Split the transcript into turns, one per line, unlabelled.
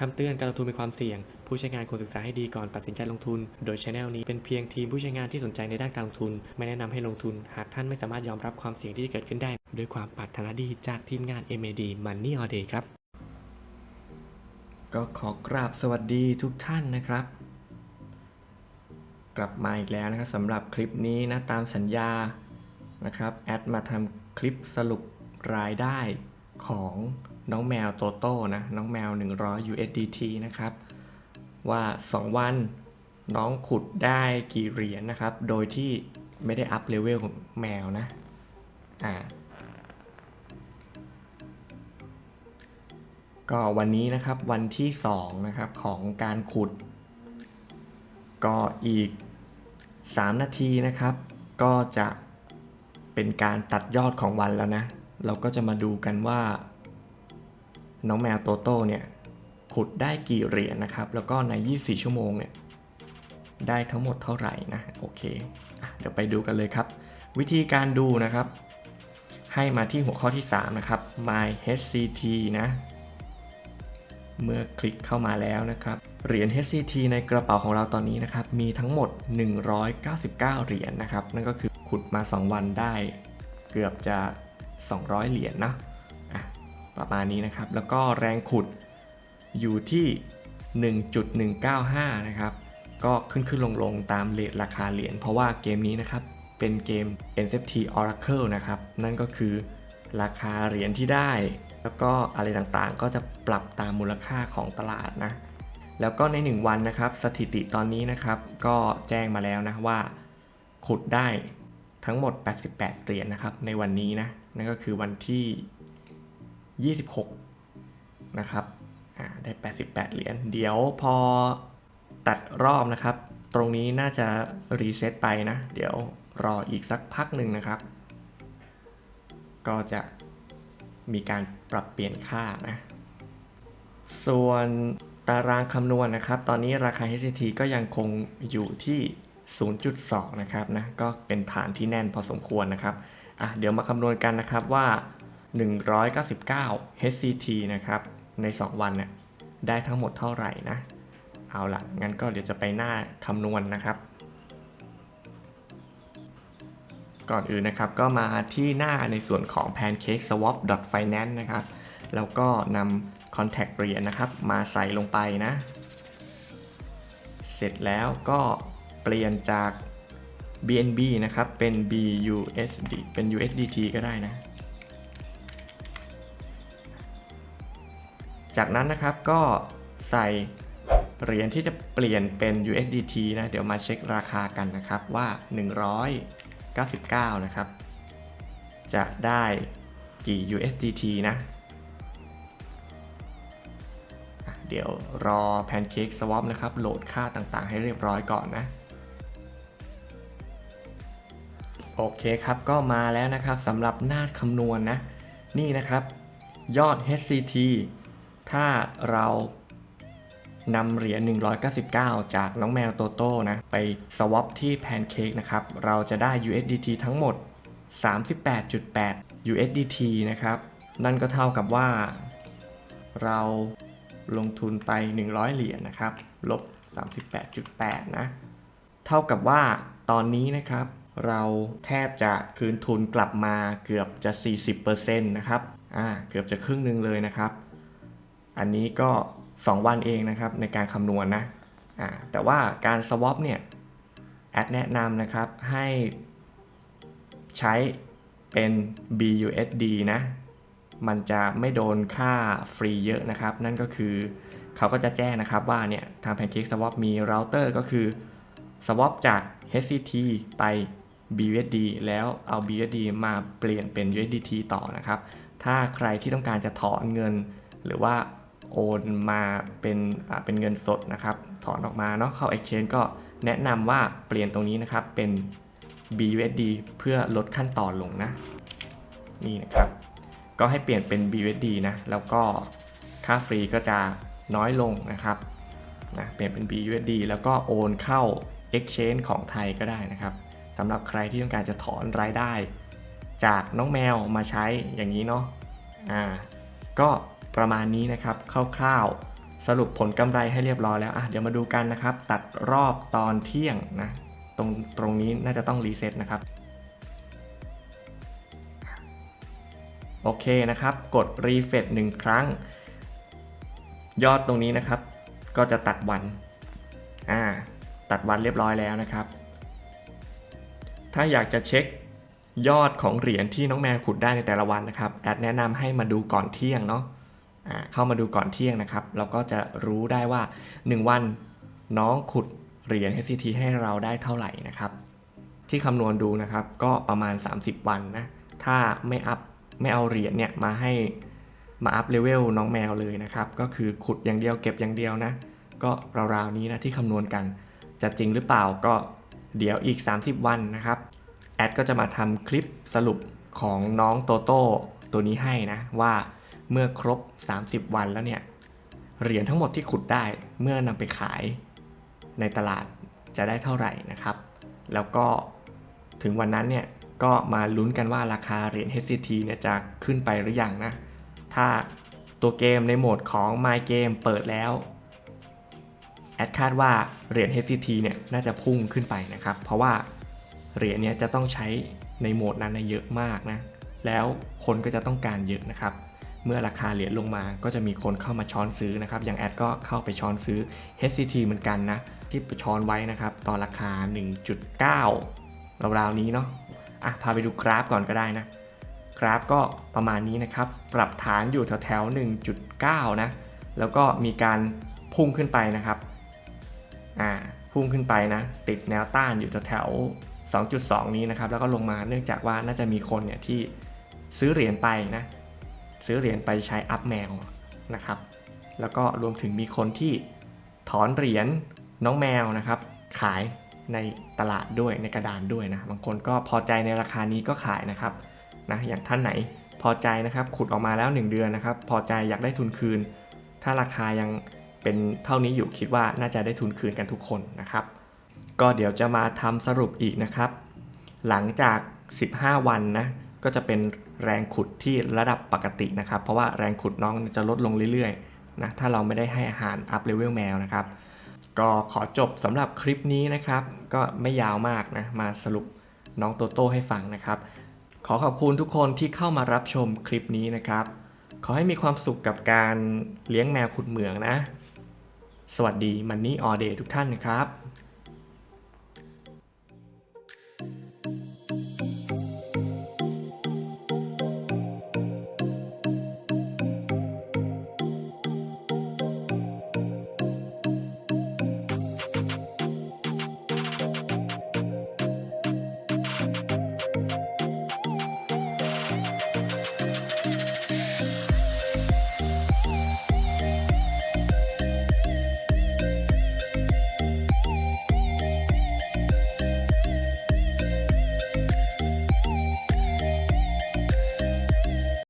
คำเตือนการลงทุนมีความเสี่ยง ผู้ใช้งานควรศึกษาให้ดีก่อนตัดสินใจลงทุน โดยช anel นี้เป็นเพียงทีมผู้ใช้งานที่สนใจในด้านการลงทุน ไม่แนะนำให้ลงทุน หากท่านไม่สามารถยอมรับความเสี่ยงที่จะเกิดขึ้นได้ ด้วยความปรารถนาดีจากทีมงาน MAD Money All Day ครับ ก็ขอกราบสวัสดีทุกท่านนะครับ กลับมาอีกแล้วนะครับสำหรับคลิปนี้นะตามสัญญานะครับแอดมาทำคลิปสรุปรายได้ ของน้องแมวโตโต้นะน้องแมว 100 USDT นะครับ ว่า 2 วันน้องขุดได้กี่เหรียญนะครับ โดยที่ไม่ได้อัพเลเวลของแมวนะอ่าก็วันนี้นะครับวันที่ 2 นะครับของการขุด ก็อีก 3 นาทีนะครับ ก็จะเป็นการตัดยอดของวันแล้วนะ เราก็จะมาดูกันว่า น้องแมวโตโต้เนี่ยขุดได้กี่เหรียญนะครับ แล้วก็ใน 24 ชั่วโมงเนี่ยได้ทั้งหมดเท่าไหร่นะโอเคอเดี๋ยวไปดูกันเลยครับ วิธีการดูนะครับ ให้มาที่หัวข้อที่ 3 นะครับ my HCT นะเมื่อคลิกเข้ามาแล้วนะครับ เหรียญ HCT ในกระเป๋าของเราตอนนี้นะครับ มีทั้งหมด 199 เหรียญนะครับ นั่นก็คือขุดมา 2 วันได้ เกือบจะ 200 เหรียญนะอะประมาณนี้นะครับ แล้วก็แรงขุดอยู่ที่ 1.195 นะครับ ก็ขึ้นขึ้นลงลงตามเลทราคาเหรียญ เพราะว่าเกมนี้นะครับ เป็นเกม NFT Oracle นะครับ นั่นก็คือราคาเหรียญที่ได้ แล้วก็อะไรต่างๆ ก็จะปรับตามมูลค่าของตลาดนะ แล้วก็ใน 1 วันนะครับ สถิติตอนนี้นะครับ ก็แจ้งมาแล้วนะว่า ขุดได้ทั้งหมด 88 เหรียญนะครับ ในวันนี้นะ นั่นก็คือวันที่ 26 นะครับอ่าได้ 88 เหรียญ เดี๋ยวพอตัดรอบนะครับ ตรงนี้น่าจะรีเซ็ตไปนะ เดี๋ยวรออีกสักพักหนึ่งนะครับ ก็จะมีการปรับเปลี่ยนค่านะ ส่วนตารางคำนวณนะครับ ตอนนี้ราคา HCT ก็ยังคงอยู่ที่ 0.2 นะครับนะ ก็เป็นฐานที่แน่นพอสมควรนะครับ อะเดี๋ยวมาคำนวณกันนะครับว่า 199 HCT นะครับใน 2 วันเนี่ยได้ทั้งหมดเท่าไหร่นะ เอาละงั้นก็เดี๋ยวจะไปหน้าคำนวณนะครับ ก่อนอื่นนะครับก็มาที่หน้าในส่วนของ pancake swap finance นะครับ แล้วก็นำ contact เหรียญนะครับ มาใส่ลงไปนะ เสร็จแล้วก็เปลี่ยนจาก BNB นะครับ เป็น BUSD เป็น USDT ก็ได้นะ จากนั้นนะครับก็ใส่เหรียญที่จะเปลี่ยนเป็น USDT นะ เดี๋ยวมาเช็คราคากันนะครับว่า 199 นะครับ จะได้กี่ USDT นะ เดี๋ยวรอ Pancake Swap นะครับ โหลดค่าต่างๆ ให้เรียบร้อยก่อนนะ โอเคครับก็มาแล้วนะครับสำหรับหน้าคำนวณนะ นี่นะครับ ยอด HCT ถ้าเรานำเหรียญ 199 จากน้องแมวโตโต้นะ ไปสวอปที่แพนเค้กนะครับ เราจะได้ USDT ทั้งหมด 38.8 USDT นะครับ นั่นก็เท่ากับว่า เราลงทุนไป 100 เหรียญนะครับ ลบ 38.8 นะ เท่ากับว่าตอนนี้นะครับ เราแทบจะคืนทุนกลับมาเกือบจะ 40%นะครับ อ่า เกือบจะครึ่งหนึ่งเลยนะครับ อันนี้ก็ 2 วันเองนะครับในการคำนวณนะ อ่า แต่ว่าการ swap เนี่ย แอดแนะนำนะครับให้ใช้เป็น BUSD นะ มันจะไม่โดนค่าฟรีเยอะนะครับ นั่นก็คือเขาก็จะแจ้งนะครับว่าเนี่ยทาง Pancake Swap มีเราเตอร์ก็คือ swap จาก HCT ไป BUSD แล้วเอา BUSD มาเปลี่ยนเป็น USDT ต่อนะครับ ถ้าใครที่ต้องการจะถอนเงิน หรือว่าโอนมาเป็นเป็นเงินสดนะครับ ถอนออกมาเนาะเข้า Exchange ก็แนะนำว่าเปลี่ยนตรงนี้นะครับเป็น BUSD เพื่อลดขั้นตอนลงนะ นี่นะครับ ก็ให้เปลี่ยนเป็น BUSD นะ แล้วก็ค่าฟรีก็จะน้อยลงนะครับนะเปลี่ยนเป็น BUSD แล้วก็โอนเข้า Exchange ของไทยก็ได้นะครับ สำหรับใครที่ต้องการจะถอนรายได้ จากน้องแมวมาใช้อย่างนี้เนาะอ่าก็ประมาณนี้นะครับคร่าวๆสรุปผลกำไรให้เรียบร้อยแล้วอะเดี๋ยวมาดูกันนะครับ ตัดรอบตอนเที่ยงนะตรงตรงนี้น่าจะต้องรีเซ็ตนะครับโอเคนะครับ กดรีเฟซหนึ่งครั้ง ยอดตรงนี้นะครับ ก็จะตัดวันอ่าตัดวันเรียบร้อยแล้วนะครับ ถ้าอยากจะเช็คยอดของเหรียญที่น้องแมวขุดได้ในแต่ละวันนะครับ แอดแนะนำให้มาดูก่อนเที่ยงเนาะอ่าเข้ามาดูก่อนเที่ยงนะครับเราก็จะรู้ได้ว่า 1 วันน้องขุดเหรียญ HCT ให้เราได้เท่าไหร่นะครับ ที่คำนวณดูนะครับก็ประมาณ 30 วันนะ ถ้าไม่อัพไม่เอาเหรียญเนี่ยมาให้มาอัพเลเวลน้องแมวเลยนะครับ ก็คือขุดอย่างเดียวเก็บอย่างเดียวนะ ก็ราวๆนี้นะที่คำนวณกันจะจริงหรือเปล่าก็ เดี๋ยวอีก 30 วันนะครับ แอดก็จะมาทำคลิปสรุปของน้องโตโต้ตัวนี้ให้นะ ว่าเมื่อครบ 30 วันแล้วเนี่ย เหรียญทั้งหมดที่ขุดได้เมื่อนำไปขายในตลาดจะได้เท่าไหร่นะครับ แล้วก็ถึงวันนั้นเนี่ย ก็มาลุ้นกันว่าราคาเหรียญ HCT เนี่ยจะขึ้นไปหรือยังนะ ถ้าตัวเกมในโหมดของ My Game เปิดแล้ว แอดคาดว่าเหรียญ HCT เนี่ยน่าจะพุ่งขึ้นไปนะครับ เพราะว่าเหรียญเนี้ยจะต้องใช้ในโหมดนั้นนเยอะมากนะ แล้วคนก็จะต้องการเยอะนะครับ เมื่อราคาเหรียญลงมาก็จะมีคนเข้ามาช้อนซื้อนะครับ อย่างแอดก็เข้าไปช้อนซื้อ HCT เหมือนกันนะ ที่ช้อนไว้นะครับ ตอนราคา 1.9ราวๆนี้เนาะ อะ พาไปดูกราฟก่อนก็ได้นะ กราฟก็ประมาณนี้นะครับ ปรับฐานอยู่แถวๆ 1.9 นะ แล้วก็มีการพุ่งขึ้นไปนะครับ อ่าพุ่งขึ้นไปนะ ติดแนวต้านอยู่แถว2.2 นี้นะครับ แล้วก็ลงมาเนื่องจากว่าน่าจะมีคนเนี่ยที่ซื้อเหรียญไปนะ ซื้อเหรียญไปใช้อัพแมวนะครับ แล้วก็รวมถึงมีคนที่ถอนเหรียญน้องแมวนะครับ ขายในตลาดด้วยในกระดานด้วยนะ บางคนก็พอใจในราคานี้ก็ขายนะครับนะอย่างท่านไหนพอใจนะครับ ขุดออกมาแล้ว 1 เดือนนะครับ พอใจอยากได้ทุนคืน ถ้าราคายัง เป็นเท่านี้อยู่คิดว่าน่าจะได้ทุนคืนกันทุกคนนะครับ ก็เดี๋ยวจะมาทำสรุปอีกนะครับ หลังจาก 15 วันนะก็จะเป็นแรงขุดที่ระดับปกตินะครับ เพราะว่าแรงขุดน้องจะลดลงเรื่อยๆนะถ้าเราไม่ได้ให้อาหารอัพเลเวลแมวนะครับ ก็ขอจบสำหรับคลิปนี้นะครับ ก็ไม่ยาวมากนะมาสรุปน้องโตโต้ให้ฟังนะครับ ขอขอบคุณทุกคนที่เข้ามารับชมคลิปนี้นะครับ ขอให้มีความสุขกับการเลี้ยงแมวขุดเหมืองนะ สวัสดีมันนี่ออเดตทุกท่านนะครับ